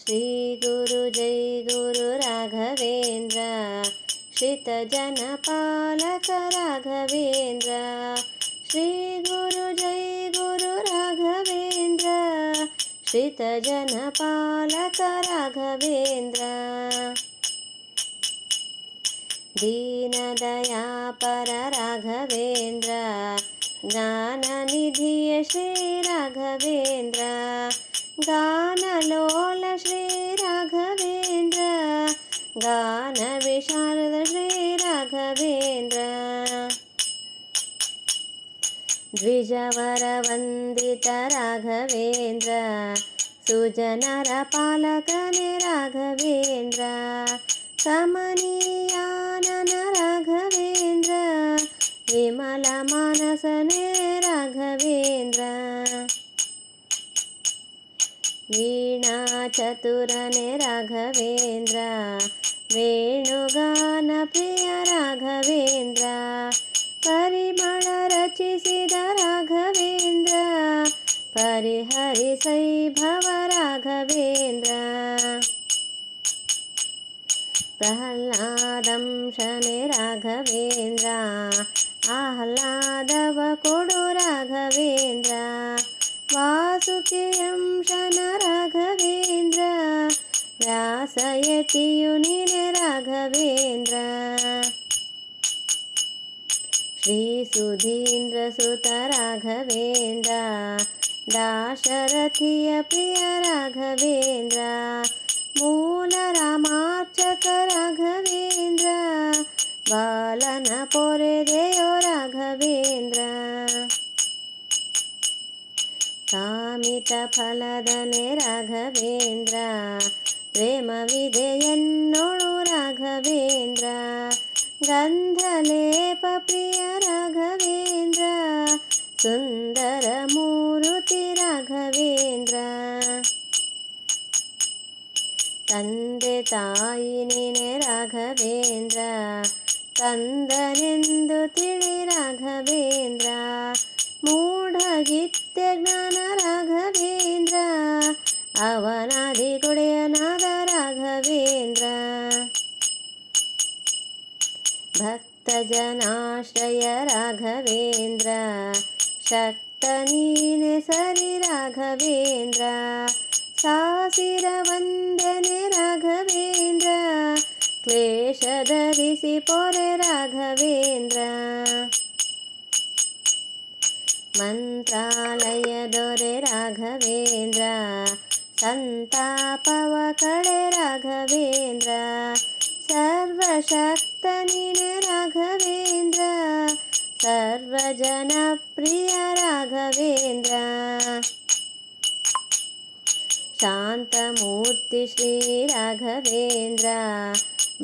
श्रीगुरु जय गुरु राघवेन्द्र श्रितजनपालक राघवेन्द्र श्रीगुरु जय गुरु राघवेन्द्र श्रितजनपालक राघवेन्द्र। दीनदयापर राघवेन्द्र ज्ञाननिधिय श्रीराघवेन्द्र गानलोल श्रीराघवेन्द्र गानविशारद श्रीराघवेन्द्र द्विजवरवन्दित राघवेन्द्र सुजनरपालकने राघवेन्द्र कमनीयानन राघवेन्द्र विमलमानसने राघवेन्द्र వీణాచతురనే రాఘవేంద్ర ವೇಣುಗಾನ ಪ್ರಿಯ ರಾಘವೇಂದ್ರ ಪರಿಮಳ ರಚಿಸಿದ ರಾಘವೇಂದ್ರ ಪರಿಹರಿ ಸೈಭವ ರಾಘವೇಂದ್ರ ಪ್ರಹ್ಲಾದಂ ಶನೆ ರಾಘವೇಂದ್ರ ಆಹ್ಲಾದವ ಕೊಡು ರಾಘವೇಂದ್ರ वासुकि अंशन राघवेन्द्र व्यासयतियुनिने राघवेन्द्र श्रीसुधीन्द्रसुत राघवेन्द्र दाशरथिय प्रिय राघवेन्द्र मूलरामार्चक राघवेन्द्र बालन पोरे देयो राघवेन्द्र ಪೊರೆದೆಯೋ ರಾಘವೇಂದ್ರ ಕಾಮಿತ ಫಲದನೆ ರಾಘವೇಂದ್ರ ಪ್ರೇಮವಿದೆಯನ್ನೋಳು ರಾಘವೇಂದ್ರ ಗಂಧಲೇಪ ಪ್ರಿಯ ರಾಘವೇಂದ್ರ ಸುಂದರ ಮೂರುತಿ ರಾಘವೇಂದ್ರ ತಂದೆ ತಾಯಿ ನೀನೆ ರಾಘವೇಂದ್ರ ಕಂದನೆಂದು ತಿಳಿ ರಾಘವೇಂದ್ರ ಅವನಾದಿ ಕೊಡೆಯನಾದ ರಾಘವೇಂದ್ರ ಭಕ್ತ ಜನಾಶ್ರಯ ರಾಘವೇಂದ್ರ ಶಕ್ತ ನೀನೆ ಸರಿ ರಾಘವೇಂದ್ರ ಸಾಸಿರ ವಂದನೆ ರಾಘವೇಂದ್ರ ಕ್ಲೇಶ ಧರಿಸಿ ಪೊರೆ ರಾಘವೇಂದ್ರ ಮಂತ್ರಾಲಯ ದೊರೆ ರಾಘವೇಂದ್ರ सन्तापवकळे राघवेन्द्र सर्वशक्तनिने राघवेन्द्र सर्वजनप्रिय राघवेन्द्र शान्तमूर्ति श्रीराघवेन्द्र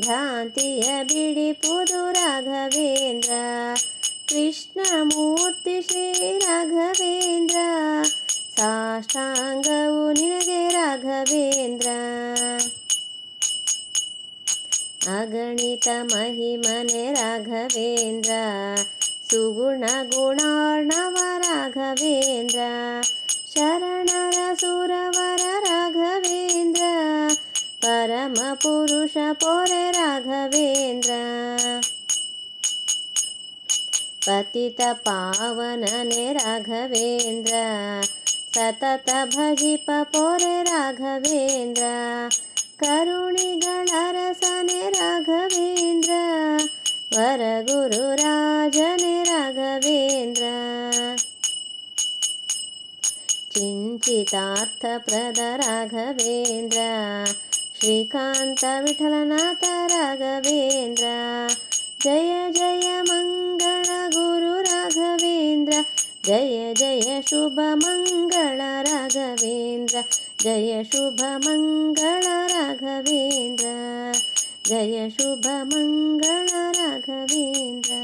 भ्रान्तिय बिडिपुदु राघवेन्द्र कृष्णमूर्ति श्रीराघवेन्द्र साष्टाङ्गौ महिमने राघवेन्द्र सुगुणगुणार्णव राघवेन्द्र शरणर राघवेन्द्र परमपुरुष पोरे राघवेन्द्र। पतित पावनने राघवेन्द्र सतत भजिप पोरे राघवेन्द्र करुणिगणरसने వరగురురాజని రాఘవేంద్ర చించితార్థప్రద రాఘవేంద్ర శ్రీకాంత విఠలనాథ రాఘవేంద్ర జయ జయ మంగళ గురు రాఘవేంద్ర జయ జయ శుభ మంగళ రాఘవేంద్ర జయ శుభ మంగళ రాఘవేంద్ర जय शुभमङ्गल राघवेन्द्र